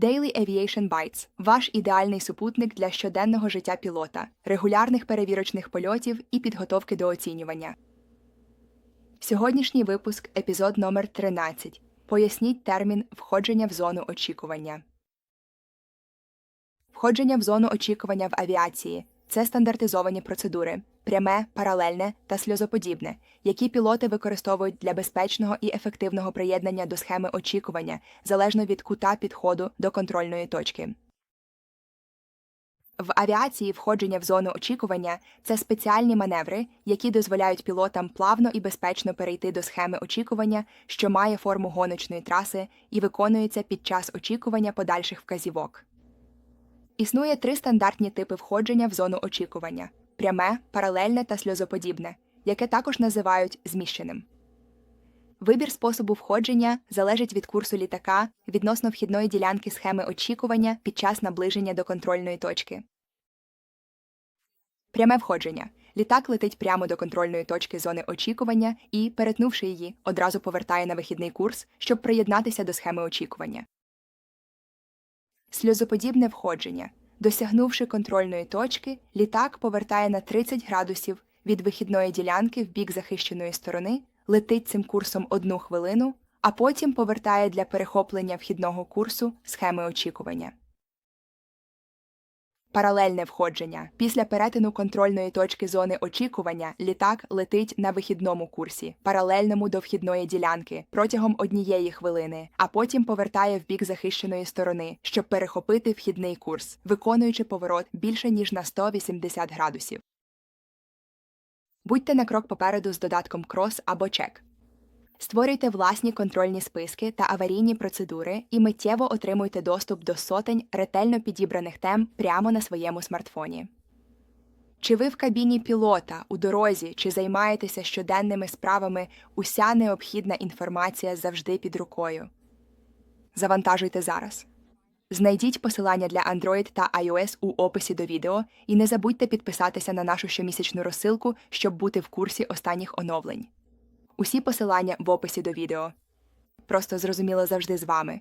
Daily Aviation Bites – ваш ідеальний супутник для щоденного життя пілота, регулярних перевірочних польотів і підготовки до оцінювання. Сьогоднішній випуск епізод номер 13. Поясніть термін входження в зону очікування. Входження в зону очікування в авіації це стандартизовані процедури, пряме, паралельне та сльозоподібне, які пілоти використовують для безпечного і ефективного приєднання до схеми очікування залежно від кута підходу до контрольної точки. В авіації входження в зону очікування це спеціальні маневри, які дозволяють пілотам плавно і безпечно перейти до схеми очікування, що має форму гоночної траси і виконується під час очікування подальших вказівок. Існує три стандартні типи входження в зону очікування: пряме, паралельне та сльозоподібне, яке також називають зміщеним. Вибір способу входження залежить від курсу літака відносно вхідної ділянки схеми очікування під час наближення до контрольної точки. Пряме входження. Літак летить прямо до контрольної точки зони очікування і, перетнувши її, одразу повертає на вихідний курс, щоб приєднатися до схеми очікування. Сльозоподібне входження. Досягнувши контрольної точки, літак повертає на 30 градусів від вихідної ділянки в бік захищеної сторони, летить цим курсом одну хвилину, а потім повертає для перехоплення вхідного курсу схеми очікування. Паралельне входження. Pісля перетину контрольної точки зони очікування літак летить на вихідному курсі, паралельному до вхідної ділянки, протягом однієї хвилини, а потім повертає в бік захищеної сторони, щоб перехопити вхідний курс, виконуючи поворот більше ніж на 180 градусів. Будьте на крок попереду з додатком крос або чек. Створюйте власні контрольні списки та аварійні процедури і миттєво отримуйте доступ до сотень ретельно підібраних тем прямо на своєму смартфоні. Чи ви в кабіні пілота, у дорозі, чи займаєтеся щоденними справами, уся необхідна інформація завжди під рукою. Завантажуйте зараз. Знайдіть посилання для Android та iOS у описі до відео і не забудьте підписатися на нашу щомісячну розсилку, щоб бути в курсі останніх оновлень. Усі посилання в описі до відео. Просто зрозуміло завжди з вами.